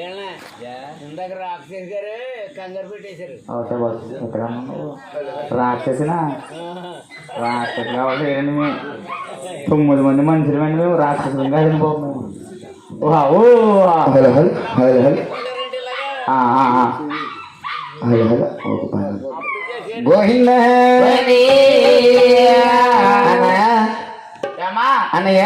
ఏనా ఇందాక రాక్షస్ గారు కంగారు పెట్టేశారు ఓకే బాస్ ఎక్కడ ఉన్నావు రాక్షసిన రాక్షసు కావాలి ఏంటి మేము తొమ్మిది మంది మనుషులు అండి మేము రాక్షసులు కాదండి బాబు మేము ఓహా ఓ హలో హలో హలో హలో ఉంటారంటే ఇలాగా ఆ, ఆ, ఆ. హలో హలో ఒక పని గోహింద ఏమ్మా? అన్నయ్య?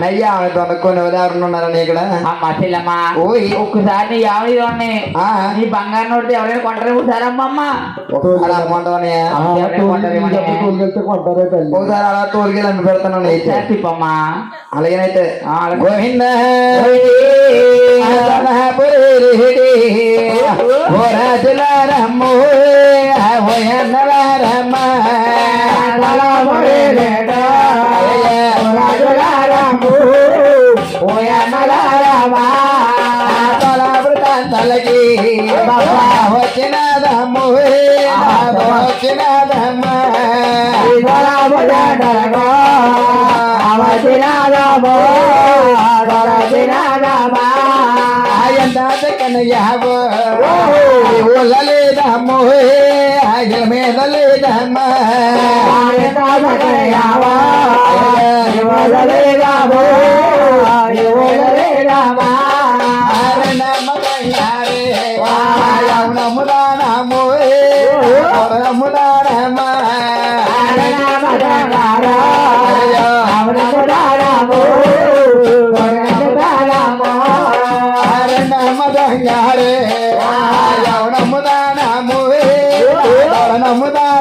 నయ్యా దొనకొని ఎవరు ఉన్నారని ఇక్కడ? అమ్మా చెల్లమ్మా. ఓయ్. ఒక్కసారి నీ ఇవ్వండి. ఆ, నీ బంగారు నోటితో ఎవరైనా కొంటారు? ఒకసారి అమ్మమ్మ. ఒకసారి అనుకుంటావన్నయ్య ఒకసారి అలా తోలికెళ్ళి అమ్మి పెడతాను అయితే ఒకసారి తిప్పమ్మా అలాగేనైతే ఆ, అలాగే. గోవింద తలకి వచ్చినదమ్ము వచ్చినదమ్మ ఎంత కనయ్యావో లేదమ్ము ఆయన మీద లేదమ్మ నమ్ముదానమ్ము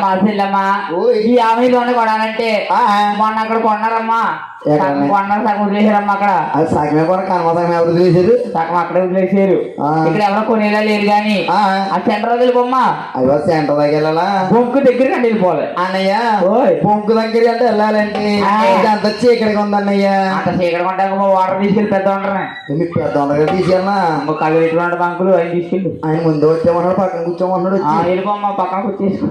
మా చెల్లమ్మా ఓయ్. ఈ ఆమెలోనే కొనాలంటే మొన్న అక్కడ కొన్నారమ్మా ఎక్కడ? సగం వదిలేసారమ్మా అక్కడ. అది సగమే కూడా ఎవరు సగం అక్కడ వదిలేసారు ఆ. ఇక్కడ ఎవరో కొనేలా లేరు కానీ ఆ, సెంటర్ అయ్యో సెంటర్ దగ్గర వెళ్ళాలా? బొంకు దగ్గరికి అండి వెళ్ళిపోవాలి. అన్నయ్య ఓయ్. పొంకు దగ్గర అంటే వెళ్ళాలంటే. అంత చీకటిగా ఉంది అన్నయ్య అంత చీకటి కొంటాక వాటర్ తీసుకెళ్ళి పెద్ద ఉండరు మీ పెద్ద దగ్గర తీసుకెళ్ళా కళ్ళు పెట్టుకున్న బంకులు ఆయన తీసుకెళ్ళి. ఆయన ముందు వచ్చామన్నాడు పక్కన కూర్చోమన్నాడు వెళ్ళిపోమ్మా పక్కన వచ్చేసుకో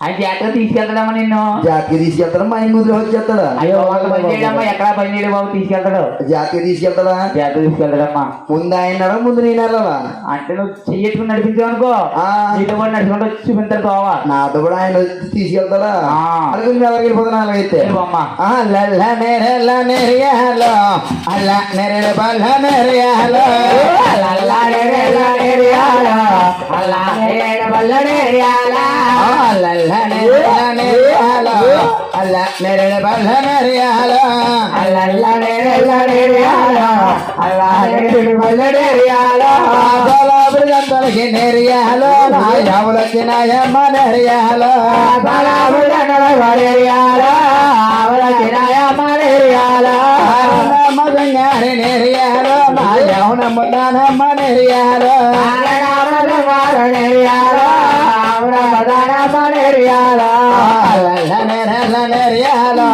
ఆయన జాగ్రత్తగా తీసుకెళ్తాడమ్మా నిన్ను. జాతికి తీసుకెళ్తాడా? మా ఆయన ముందు వచ్చేస్తాడా అయ్యో వాళ్ళ పని చేయడమ్మా. ఎక్కడ పని చేయడు బాబు తీసుకెళ్తాడు. జాతికి తీసుకెళ్తాడా? జాగ్రత్త తీసుకెళ్తాడమ్మా. ముందు ఆయన ముందు నేను అంటే నువ్వు చెయ్యట్టుకుని నడిపించావు అనుకో. ఆ. నీతో కూడా నడుచుకుంటూ వచ్చి తోవా నాతో కూడా ఆయన తీసుకెళ్తాడా. అలాగే మీరు ఎవరికి వెళ్ళిపోతున్నా అలాగైతే వెళ్ళిపోమ్మా అల్ల నెరల నెరియాలో అల్ల నెరల బల్ల నెరియాలో అల్ల నెరల నెరియాలో అల్ల నెరల బల్ల నెరియాలో గంటలకి నెరియాలో నా ఎవలకి నాయమ్మ నెరియాలో మగంగారి నెరియాలో నా యవనమ్మ నానమ్మ నెరియాలో நரையாலா அல்ல நிறல நெறியாலா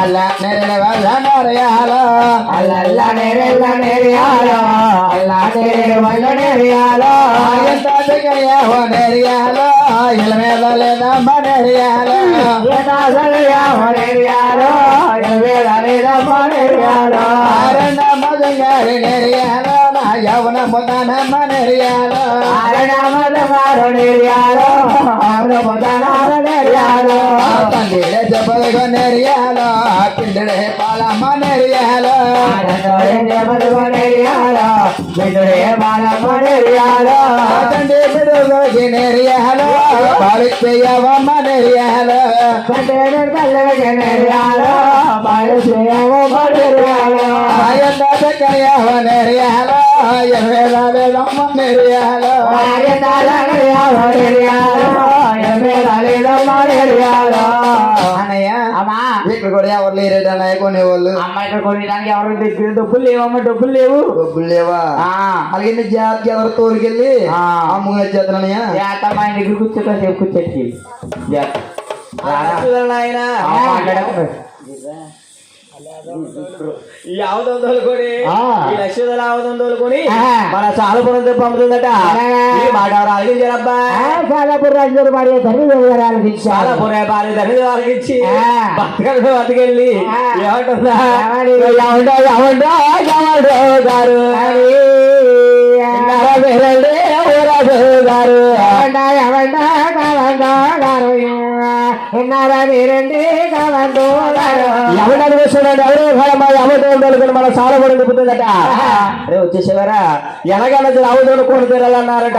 அல்ல நிறவல்ல நரையாலா அல்லல்ல நிறல்ல நெறியாலா அல்ல நிறவல்ல நெறியாலா எந்தாதையாவோ நெறியாலா இளமேதலே நம்ம நெறியாலா எந்தாதையாவோ நெறியாலோ இளமேதலே நம்ம நெறியாலா அரண்ட மதுங்காரி நெறியாலா ఇల మీద లేదమ్మ నెరియాలో ఆరణ మగంగారి నెరియాలో నా యవనమ్మ నానమ్మ నెరియాలో తండ్రి జబలుగా నెరియాలో పిండిడే పాలమ్మ నెరియాలో తండ్రి బిడుగుకి నెరియాలో పాలిపోయావమ్మ నెరియాలో ఆయంద దగ్గరయావ నెరియాలో ఎర్రలేదమ్మ నెరియాలో అన్నయ్య అమ్మా ఇక్కడ కూడా ఎవరు లేరేట అన్నయ్య కొనేవాళ్ళు అమ్మ ఇక్కడ కొనేదానికి ఎవరు దగ్గర డబ్బులు లేవమ్మా డబ్బులు లేవు. డబ్బులు లేవా? ఆ. అలాగే జాబ్కి ఎవరు తోలుకెళ్ళి ఆ. అమ్ముకుని వచ్చేస్తానయ్య జాత మా ఇంటి దగ్గర కూర్చోట సేపు ఆయన ఈ ఆవుదం తోలుకొని ఆ. ఈ లక్ష్మీదల ఆవుదం తోలుకొని ఆ. మన సాలపురం పంపుతుందట అలాగా. ఈ మాట ఎవరు ఆలకించారబ్బా సాలాపూర్ రాజు భార్య తల్లి వివరాలు ఇచ్చారు సాలపురం భార్య తండ్రి వాళ్ళకి ఇచ్చి ఆ. బతకలు బతికెళ్ళి ఆ. ఏమంటుందా ఏమని? ఏమంటో ఏమంటో ఏమంటో గారు ఇంకా వేరండి ఊరాజు గారు మీరండి కావంటూ ఎవరు చూడండి ఎవరు మా ఎవరితో తోలుకొని మన సాలపురం తిప్పుతుందట అరే వచ్చేసేవారా ఎలాగైనా రావుతో కొని తీరాలన్నారట.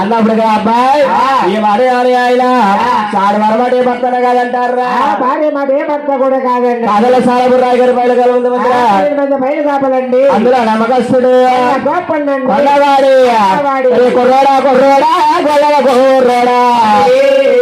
అన్నప్పుడు అబ్బాయి ఈ మాట అని ఆయన? సాడు మరమాటే భర్తనే కాదంటారా? భార్య మాట ఏ భర్త కూడా కాదండి. కథల సాలపురం రాయ్ గారి పైన కల ఉంది మధ్య ఐదు మంది బయలు కాపాలండి అందులో నమ్మకస్తుడు. గొప్పండి కొల్లవాడి. ఏ కుర్రోడా కుర్రోడా గొల్లల కుర్రోడా.